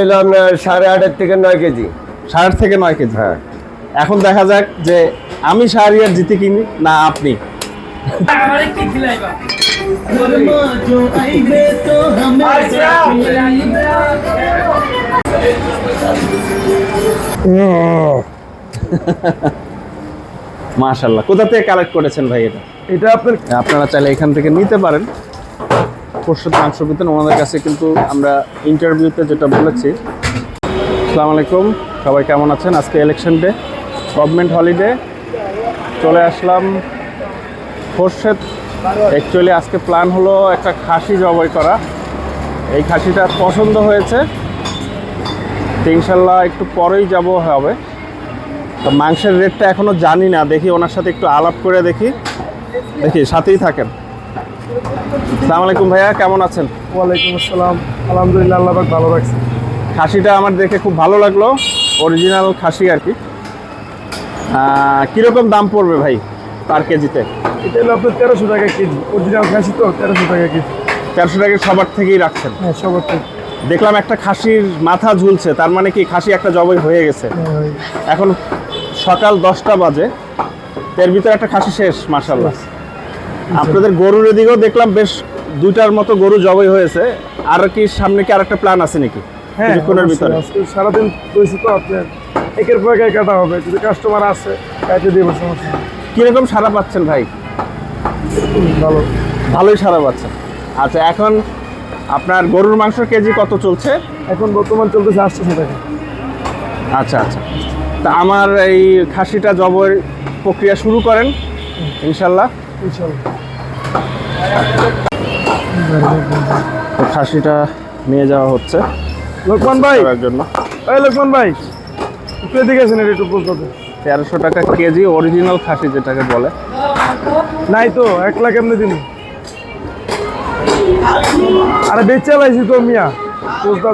হলো আপনার সাড়ে আটের থেকে নয় কেজি। সাড়ে থেকে নয় কেজি। হ্যাঁ। এখন দেখা যাক যে আমি আর জিতে কিনি না আপনি। কোথা থেকে কালেক্ট করেছেন ভাই এটা? এটা আপনার আপনারা চাইলে এখান থেকে নিতে পারেন। পরশু মাংস বিতরণ ওনাদের কাছে কিন্তু আমরা ইন্টারভিউতে যেটা বলেছি। আসসালামু আলাইকুম, সবাই কেমন আছেন? আজকে ইলেকশন ডে গভর্নমেন্ট হলিডে চলে আসলাম। খোরশেদ অ্যাকচুয়ালি আজকে প্ল্যান হলো একটা খাসি জবাই করা। এই খাসিটা পছন্দ হয়েছে। ইনশাল্লাহ একটু পরেই যাব হবে। তো মাংসের রেটটা এখনও জানি না, দেখি ওনার সাথে একটু আলাপ করে দেখি। দেখি, সাথেই থাকেন। সালাম আলাইকুম ভাইয়া কেমন আছেন? ওয়ালাইকুম আসসালাম। আলহামদুলিল্লাহ আল্লাহ ভালো রাখছে। খাসিটা আমার দেখে খুব ভালো লাগল অরিজিনাল খাসি আর কি। কীরকম দাম পড়বে ভাই পার কেজিতে? এটা হলো আপনার তেরোশো টাকা কেজি। অরিজিনাল খাসি তো তেরোশো টাকা কেজি। চারশো টাকা সবার থেকেই রাখছেন? হ্যাঁ সবার থেকে। দেখলাম একটা খাসির মাথা ঝুলছে তার মানে কি খাসি একটা জবাই হয়ে গেছে? হ্যাঁ, এখন সকাল দশটা বাজে এর ভিতরে একটা খাসি শেষ মাসাল্লাহ আপনাদের গরুর এদিকেও দেখলাম বেশ দুইটার মতো গরু জবাই হয়েছে। আর কি সামনে কি আরেকটা প্ল্যান আছে নাকি? হ্যাঁ কিছুক্ষণের ভিতরে। সারাদিন রয়েছে তো আপনার একের পর এক কাটা হবে যদি কাস্টমার আসে কাটে দিব সমস্যা। কীরকম সারা পাচ্ছেন ভাই? ভালো। ভালোই সারা পাচ্ছেন। আচ্ছা এখন আপনার গরুর মাংস কেজি কত চলছে? এখন বর্তমান চলতেছে আটশোশো টাকা। আচ্ছা আচ্ছা। তা আমার এই খাসিটা জবর প্রক্রিয়া শুরু করেন ইনশাল্লাহ। ইনশাল্লাহ। খাসিটা নিয়ে যাওয়া হচ্ছে। লোকমান ভাই! জন্য। এই লোকমান ভাই একটু এদিকে আছেন এটা একটু বলতে হবে। তেরোশো টাকা কেজি অরিজিনাল খাসি যেটাকে বলে। নাই তো এক লাখ এমনি দিন। আরে বেচে লাইছি তো মিয়া বুঝতে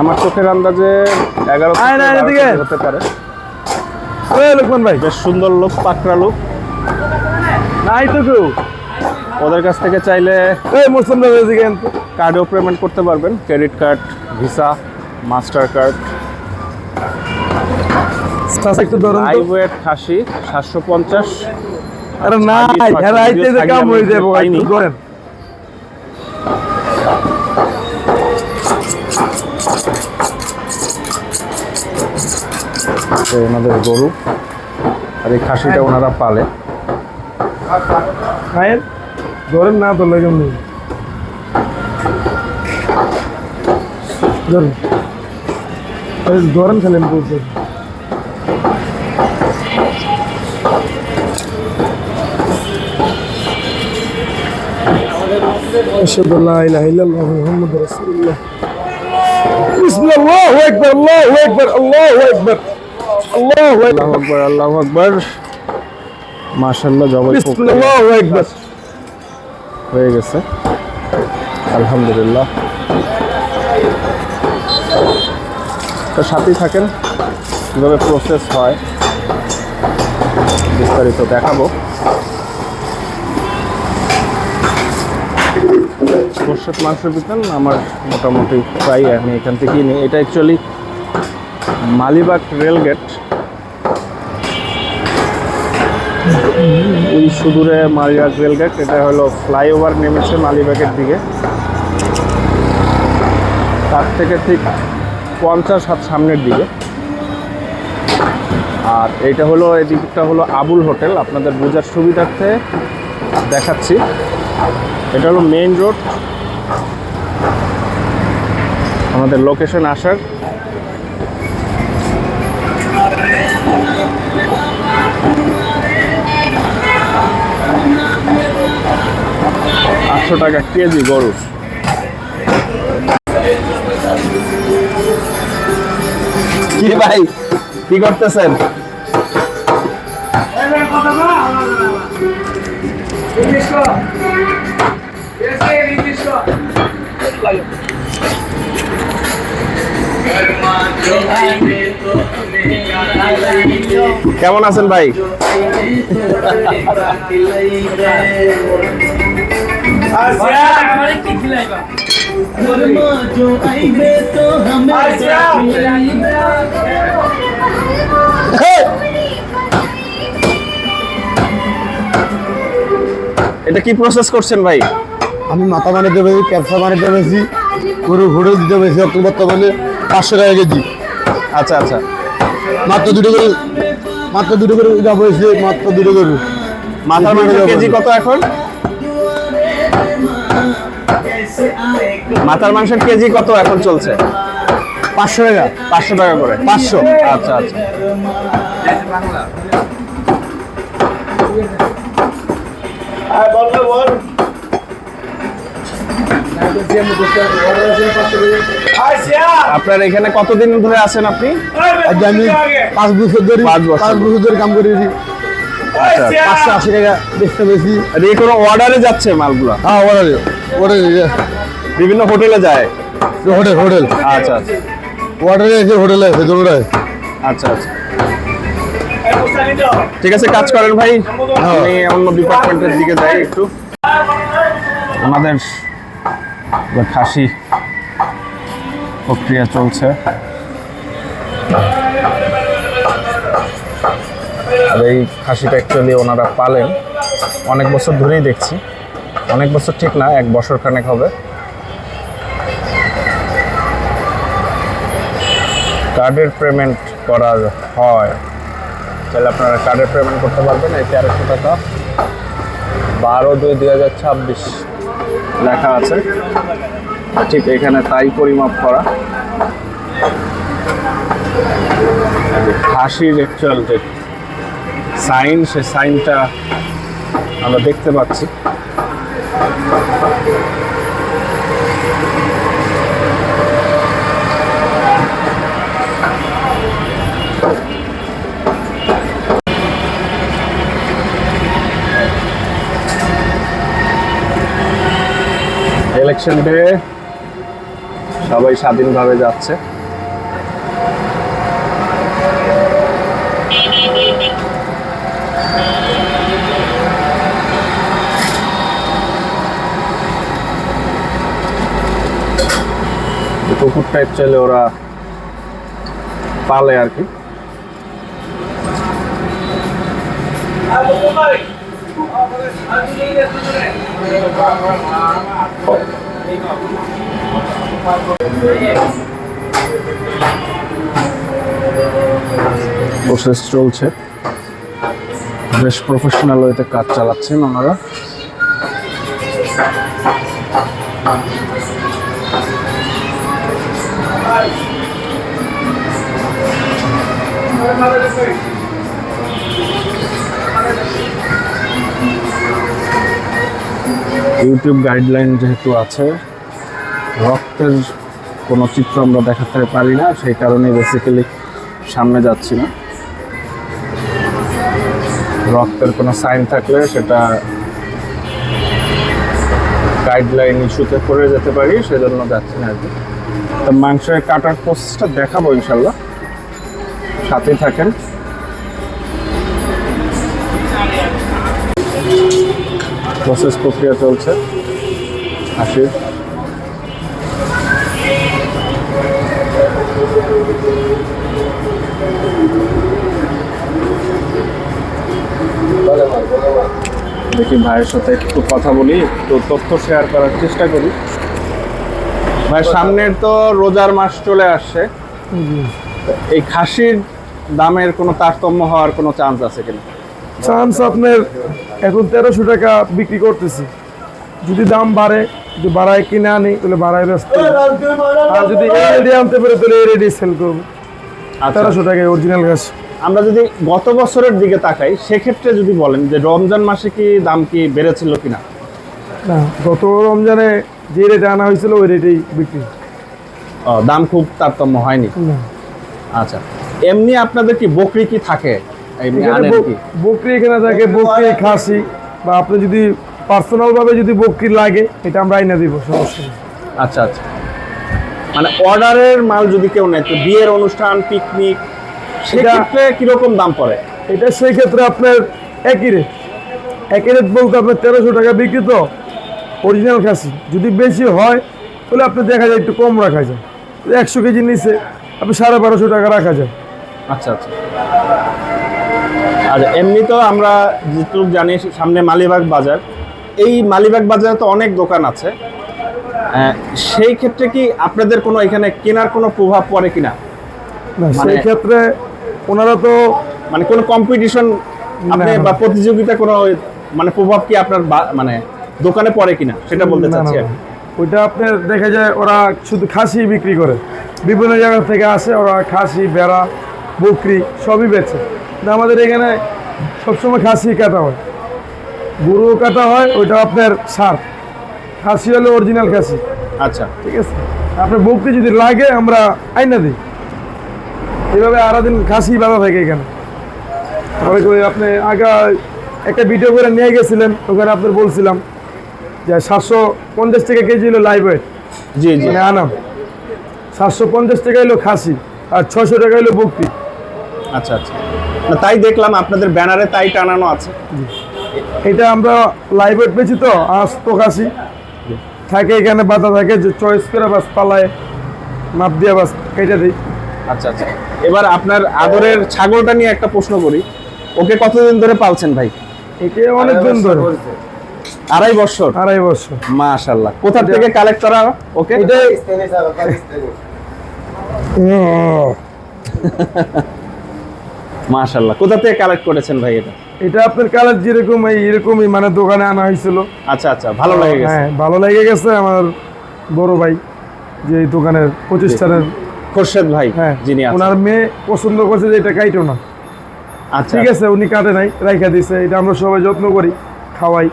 আমার চোখের আন্দাজে এগারো আয় না, থেকে এদিকে। 12 কেজি হতে পারে। লোকমান ভাই। বেশ সুন্দর লোক পাকড়া লোক। নাই তো কেউ ওদের কাছ থেকে চাইলে কার্ডেও পেমেন্ট করতে পারবেন। Credit card Visa Mastercard একটু ধরুন হাই তো খাসি সাতশো পঞ্চাশ। আরে না আগে যে কাম হয়ে যাব একটু ধরেন। ওনাদের গরু। আর এই খাসিটা ওনারা পালে। খায়েন ধরেন না তো লাগে নেই ধরুন এই ধরেন খালি আমি বলতে أشهد أن لا إله إلا الله محمد رسول الله بسم الله أكبر الله أكبر الله أكبر الله أكبر আল্লাহ আকবর আল্লাহ আকবর মাশাআল্লাহ জবাই হয়ে গেছে। আলহামদুলিল্লাহ। তো সাথেই থাকেন কীভাবে প্রসেস হয় বিস্তারিত দেখাবো। সর্ষের মাংস বিতান আমার মোটামুটি প্রায় আমি এখান থেকেই নিই। এটা অ্যাকচুয়ালি মালিবাগ রেলগেট। ওই সুদূরে মালিবাগ রেলগেট এটা হলো ফ্লাইওভার নেমেছে মালিবাগের দিকে। তার থেকে ঠিক পঞ্চাশ হাত সামনের দিকে। আর এটা হলো, এদিকটা হলো আবুল হোটেল, আপনাদের বোঝার সুবিধার্থে দেখাচ্ছি। এটা হলো মেইন রোড। আমাদের লোকেশন আসার আটশো টাকা কেজি গরু। কি ভাই কি করতেছেন? কেমন আছেন ভাই? हमारे की खिलाएगा এটা কি প্রসেস করছেন ভাই আমি মাথা বানাতে পেরেছি ক্যাপসা বানাতে পেরেছি গরু হোটেল দিতে পেরেছি অক্টোবর বর্তমানে পাঁচশো টাকা কেজি আচ্ছা আচ্ছা মাত্র দুটো গরু মাত্র দুটো গরু যাবো এসে মাত্র দুটো গরু মাথার মাংসের কেজি কত এখন মাথার মাংসের কেজি কত এখন চলছে? পাঁচশো টাকা। পাঁচশো টাকা করে। পাঁচশো? আচ্ছা আচ্ছা। আপনার এখানে কতদিন ধরে আছেন আপনি? আজ আমি পাঁচ বছর ধরে পাঁচ বছর। পাঁচ বছর ধরে কাম করেছি আচ্ছা পাঁচশো আশি টাকা বেচতে পেয়েছি। আর এই কোনো অর্ডারে যাচ্ছে মালগুলো? হ্যাঁ ওরালে বিভিন্ন হোটেলে যায়? Hotel hotel. আচ্ছা আচ্ছা। ওয়াটারে আছে হোটেলে আছে আচ্ছা আচ্ছা। ঠিক আছে কাজ করেন ভাই। আমি অন্য ডিপার্টমেন্টের দিকে যাই একটু। আমাদের খাসি প্রক্রিয়া চলছে। আর এই খাসিটা অ্যাকচুয়ালি ওনারা পালেন। অনেক বছর ধরেই দেখছি। অনেক বছর ঠিক না, এক বছর খানেক হবে। কার্ডের পেমেন্ট করা হয়। তাহলে আপনারা কার্ডের পেমেন্ট করতে পারবেন, এই তেরোশো টাকা। বারো দুই দুই হাজার ছাব্বিশ লেখা আছে। ঠিক এখানে তাই পরিমাপ করা। হাসির অ্যাকচুয়াল যে সাইন, সে সাইনটা আমরা দেখতে পাচ্ছি। ইলেকশন ডে সবাই স্বাধীনভাবে যাচ্ছে। এই টাইপ চাইলে ওরা পালে আর কি। প্রসেস চলছে। বেশ প্রফেশনাল ওয়েতে কাজ চালাচ্ছেন ওনারা। ইউটিউব গাইডলাইন যেহেতু আছে, রক্তের কোনো চিত্র আমরা দেখাতে পারি না, সেই কারণে বেসিক্যালি সামনে যাচ্ছি না। রক্তের কোনো সাইন থাকলে সেটা গাইডলাইন ইস্যুতে পড়ে যেতে পারি, সেজন্য যাচ্ছি না আর কি। তো মাংসের কাটার প্রসেসটা দেখাবো ইনশাল্লাহ সাথেই থাকেন। প্রসেস প্রক্রিয়া চলছে। হাসির দেখি ভাইয়ের সাথে একটু কথা বলি একটু তথ্য শেয়ার করার চেষ্টা করি। ভাই সামনের তো রোজার মাস চলে আসছে। এই খাসির দামের কোনো তারতম্য হওয়ার কোনো চান্স আছে কিনা? চান্স আপনার এখন তেরোশো টাকা বিক্রি করতেছি। যদি দাম বাড়ে যদি বাড়ায় কিনে আনি তাহলে বাড়ায় ব্যস্ত। আর যদি এই রেডি আনতে পারে তাহলে এই রেডি সেল করব। আচ্ছা। তেরোশো টাকায় অরিজিনাল গাছ আমরা যদি গত বছরের দিকে তাকাই সেক্ষেত্রে যদি বলেন যে রমজান মাসে কি দাম কি বেড়েছিল কিনা? না গত রমজানে যে রেটে আনা হয়েছিল ওই রেটেই বিক্রি। দাম খুব তারতম্য হয়নি। আচ্ছা। এমনি আপনাদের কি বকরি কি থাকে? বকরি এখানে থাকে বকরি খাসি বা আপনি যদি পার্সোনাল ভাবে যদি বকরি লাগে এটা আমরা আইনা দিব সমস্যা আচ্ছা আচ্ছা। মানে অর্ডারের মাল যদি কেউ নেয় তো বিয়ের অনুষ্ঠান পিকনিক সেক্ষেত্রে কীরকম দাম পড়ে? এটা সেই ক্ষেত্রে আপনার একই রেট একই রেট বলতে আপনার তেরোশো টাকা বিক্রি তো অরিজিনাল খাসি। যদি বেশি হয় তাহলে আপনি দেখা যায় একটু কম রাখা যায়। একশো কেজি নিচে আপনি সাড়ে বারোশো টাকা রাখা যায়। আচ্ছা আচ্ছা। আর এমনি তো আমরা যেটুকু জানি সামনে মালিবাগ বাজার। এই মালিবাগ বাজারে তো অনেক দোকান আছে। সেই ক্ষেত্রে কি আপনাদের কোনো এখানে কেনার কোনো প্রভাব পড়ে কিনা? সেই মানে- ক্ষেত্রে ওনারা তো মানে কোনো কম্পিটিশন আপনি বা প্রতিযোগিতা কোনো মানে প্রভাব কি আপনার মানে দোকানে পড়ে কিনা? সেটা বলতে চাচ্ছি। কি। ওইটা আপনার দেখা যায় ওরা শুধু খাসি বিক্রি করে। বিভিন্ন জায়গা থেকে আসে ওরা খাসি বেড়া বকরি সবই বেচে। আমাদের এখানে সবসময় খাসি কাটা হয়। গরুও কাটা হয় ওইটা আপনার সার। খাসি হলো অরিজিনাল খাসি। আচ্ছা। ঠিক আছে? আপনার বকরি যদি লাগে আমরা আইনা দিই। এইভাবে আরও দিন খাসি বাঁধা থাকে এখানে। তারপরে আপনি আগা একটা ভিডিও করে নিয়ে গেছিলেন ওখানে আপনার বলছিলাম যে সাতশো পঞ্চাশ টাকা কেজি হলো লাইভ ওয়েট জি জি। মানে আনাম। সাতশো পঞ্চাশ টাকা হলো খাসি আর ছশো টাকা হলো বকরি। আচ্ছা আচ্ছা। তাই দেখলাম আপনাদের ব্যানারে তাই টানানো আছে। এটা আমরা লাইভ ওয়েট পেয়েছি তো আস্ত খাসি থাকে এখানে বাধা থাকে যে চয়েস করে বাস পালায় মাপ দিয়ে বাস কেটে দিই। আচ্ছা আচ্ছা। এবার আপনার আদরের ছাগলটা নিয়ে একটা প্রশ্ন করি। ওকে কতদিন ধরে পালছেন ভাই? একে অনেক দিন ধরে। আড়াই বছর? আড়াই বছর। মাশাল্লাহ কোথা থেকে কালেক্ট করা ওকে? এটাই মাশাল্লাহ কোথা থেকে কালেক্ট করেছেন ভাই এটা? এটা আপনার কালার যেরকম এই এরকমই মানে দোকানে আনা হয়েছিল। আচ্ছা আচ্ছা ভালো লাগে গেছে। হ্যাঁ ভালো লেগে গেছে আমার বড় ভাই যে এই দোকানের প্রতিষ্ঠানের খোরশেদ ভাই হ্যাঁ যিনি আছেন। ওনার মেয়ে পছন্দ করছে যে এটা কাইটো না। আচ্ছা। ঠিক আছে উনি কাটে নাই রাইখা দিছে এটা আমরা সবাই যত্ন করি খাওয়াই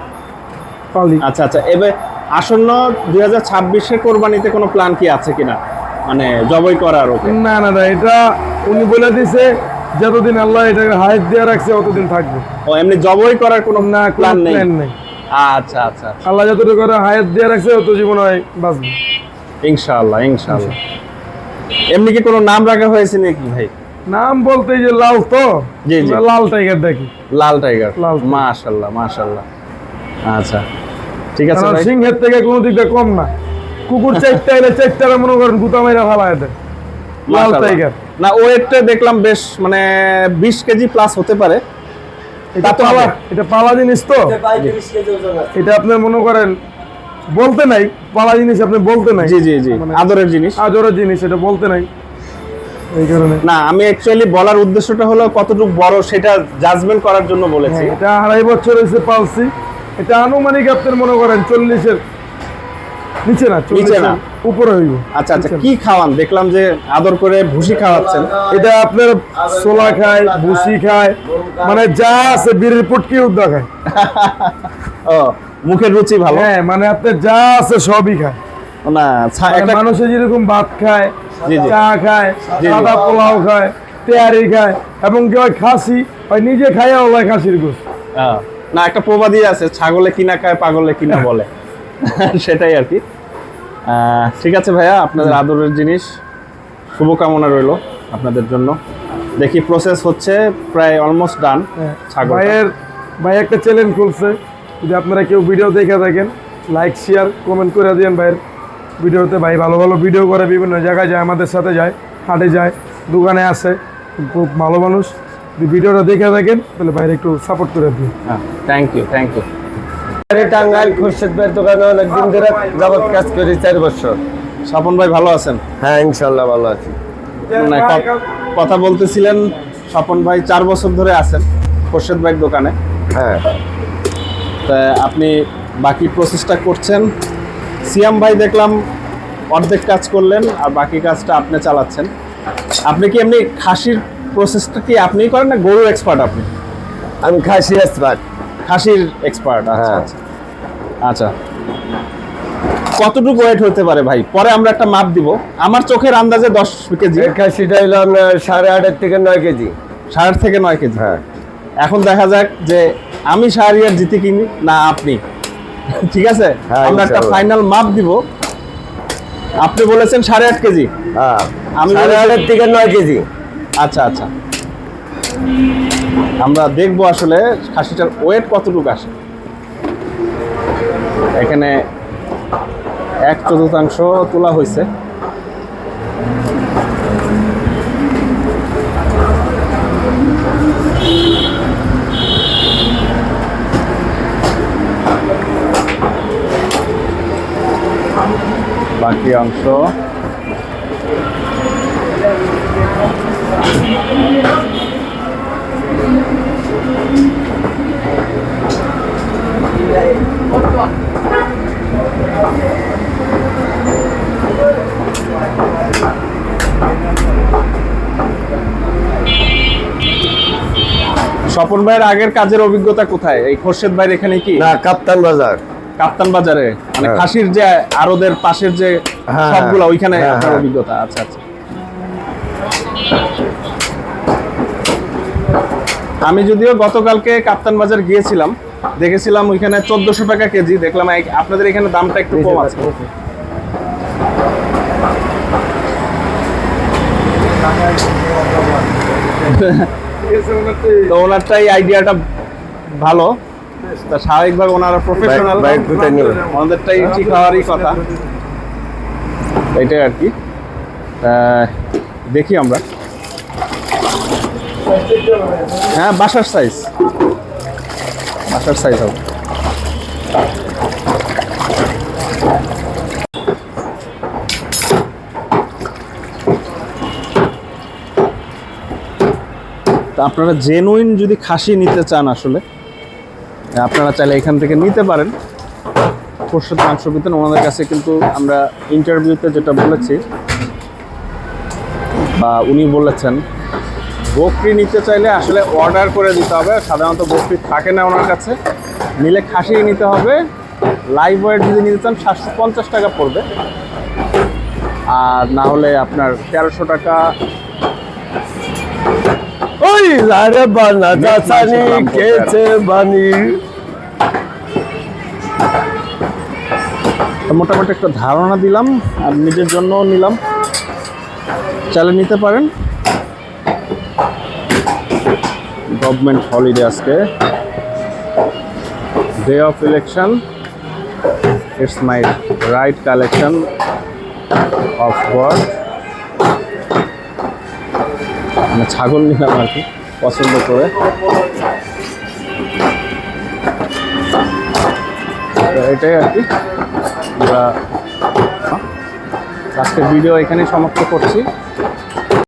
পালি। আচ্ছা আচ্ছা এবার আসন্ন দুই হাজার ছাব্বিশে কোরবানিতে কোনো প্ল্যান কি আছে কিনা? মানে জবই করার ওকে? না না না এটা উনি বলে দিছে যতদিন আল্লাহ এটাকে হাইট দিয়ে রাখছে অতদিন থাকবে। ও এমনি জবই করার কোনো না প্ল্যান নেই? আচ্ছা আচ্ছা আল্লাহ যতটুকু করে হায়াত দিয়ে রাখছে অত জীবন হয় বাঁচবে। ইনশাআল্লাহ ইনশাআল্লাহ। এমনি কি কোনো নাম রাখা হয়েছে নাকি ভাই? নাম বলতে যে লাল তো জি, জি। লাল টাইগার দেখি। লাল টাইগার। লাল মাশাআল্লাহ মাশাআল্লাহ। আচ্ছা ঠিক আছে ভাই। সিংহের থেকে কোনো দিকটা কম না। কুকুর চারটা এলে চারটা মনে করেন গুতা মেরা ফালা দেয়। লাল টাইগার। না ওয়েটটা দেখলাম বেশ মানে বিশ কেজি প্লাস হতে পারে। এটা তো পালা এটা পালা জিনিস তো? এটা আপনার মনে করেন বলতে নাই পালা জিনিস আপনি বলতে নাই। জি জি জি মানে- আদরের জিনিস। আজরের জিনিস এটা বলতে নাই। এই কারণে। না আমি অ্যাকচুয়ালি বলার উদ্দেশ্যটা হলো কতটুকু বড় সেটা জাজমেন্ট করার জন্য বলেছি। হ্যাঁ, এটা আড়াই বছর হয়েছে পালছি। এটা আনুমানিক আপনার মনে করেন চল্লিশের নিচে না নিচে না। 40 উপরে হইব। আচ্ছা আচ্ছা কি খাওয়ান? দেখলাম যে আদর করে ভুসি খাওয়াচ্ছেন। এটা আপনার ছোলা খায় ভুসি খায় মানে যা আছে বীরের পুটকি উদ্দা খায়। ও মুখের রুচি ভালো? হ্যাঁ মানে আপনার যা আছে সবই খায়। না মানে একটা মানুষে যেরকম ভাত খায়। চা খায়। সাদা পোলাও খায় তেয়ারি খায় এবং কেউ খাসি হয় নিজে খায় ওলাই খাসির গোস না একটা প্রবাদই আছে ছাগলে কিনা খায় পাগলে কিনা বলে। সেটাই আর কি। ঠিক আছে ভাইয়া আপনাদের আদরের জিনিস। শুভকামনা রইল আপনাদের জন্য। দেখি প্রসেস হচ্ছে প্রায় অলমোস্ট ডান ছাগল ভাইয়ের ভাই একটা চ্যালেঞ্জ খুলছে। যদি আপনারা কেউ ভিডিও দেখে থাকেন লাইক শেয়ার কমেন্ট করে দিন ভাইয়ের ভিডিওতে ভাই ভালো ভালো ভিডিও করে বিভিন্ন জায়গায় যায় আমাদের সাথে যায় হাটে যায় দোকানে আসে। খুব ভালো মানুষ। যদি ভিডিওটা দেখে থাকেন তাহলে ভাইয়ের একটু সাপোর্ট করে দিন। হ্যাঁ thank you thank you Tangail Khurshed ভাইয়ের দোকানে অনেকদিন ধরে যাবত কাজ করি চার বছর। স্বপন ভাই ভালো আছেন? হ্যাঁ ইনশাল্লাহ ভালো আছি। কথা বলতেছিলেন স্বপন ভাই চার বছর ধরে আছেন খোরশেদ ভাইয়ের দোকানে। হ্যাঁ। তা আপনি বাকি প্রসেসটা করছেন। সিয়াম ভাই দেখলাম অর্ধেক কাজ করলেন আর বাকি কাজটা আপনি চালাচ্ছেন। আপনি কি এমনি খাসির প্রসেসটা কি আপনিই করেন না গরুর এক্সপার্ট আপনি? আমি খাসি এক্সপার্ট খাসির এক্সপার্ট আচ্ছা হ্যাঁ। আচ্ছা। আচ্ছা। কতটুকু ওয়েট হতে পারে ভাই? পরে আমরা একটা মাপ দিব। আমার চোখের আন্দাজে দশ কেজি। খাসিটা হলো আপনার সাড়ে আটের থেকে নয় কেজি। ষাট থেকে নয় কেজি। হ্যাঁ। এখন দেখা যাক যে আমি শাহরিয়ার জিতে কিনি না আপনি। ঠিক আছে? হ্যাঁ, আমরা একটা ফাইনাল মাপ দিব। আপনি বলেছেন সাড়ে আট কেজি। হ্যাঁ। আমি সাড়ে আটের থেকে নয় কেজি। আচ্ছা আচ্ছা। আমরা দেখব আসলে খাসিটার ওয়েট কতটুকু আসে। এখানে এক চতুর্থাংশ তোলা হয়েছে। বাকি অংশ স্বপন ভাইয়ের আগের কাজের অভিজ্ঞতা কোথায়? এই খোরশেদ ভাইয়ের এখানে কি? না কাপ্তান বাজার। কাপ্তান বাজারে? মানে হ্যাঁ। খাসির যে আরোদের পাশের যে হ্যাঁ, সবগুলো ওইখানে হ্যাঁ, আপনার হ্যাঁ। অভিজ্ঞতা আচ্ছা আচ্ছা আমি যদিও গতকালকে কাপ্তান বাজার গিয়েছিলাম দেখেছিলাম ওইখানে চোদ্দশো টাকা কেজি দেখলাম আপনাদের এখানে দামটা একটু কম আছে। তো ওনারটাই আইডিয়াটা ভালো। তা স্বাভাবিকভাবে ওনারা প্রফেশনাল? আমাদেরটাই ঠিক হওয়ারই কথা। এটাই আর কি। দেখি আমরা। হ্যাঁ বাসার সাইজ বাসার সাইজ হবে। তা আপনারা জেনুইন যদি খাসি নিতে চান আসলে আপনারা চাইলে এখান থেকে নিতে পারেন। খোরশেদ মাংস বিতেন ওনাদের কাছে কিন্তু আমরা ইন্টারভিউতে যেটা বলেছি, বা উনি বলেছেন, বকরি নিতে চাইলে আসলে অর্ডার করে দিতে হবে। সাধারণত বকরি থাকে না ওনার কাছে। নিলে খাসি নিতে হবে। লাইভ ওয়েট যদি নিতে চান, সাতশো পঞ্চাশ টাকা পড়বে। আর না হলে আপনার তেরোশো টাকা ওই লারে বানা আর। কেছে বানি। তো মোটামুটি একটা ধারণা দিলাম আর নিজের জন্য নিলাম। চালে নিতে পারেন। গভর্নমেন্ট হলিডে আজকে। Day off election it's my right collection of word মানে ছাগল নিলাম আর কি পছন্দ করে। এটাই আর কি। আজকের ভিডিও এখানেই সমাপ্ত করছি।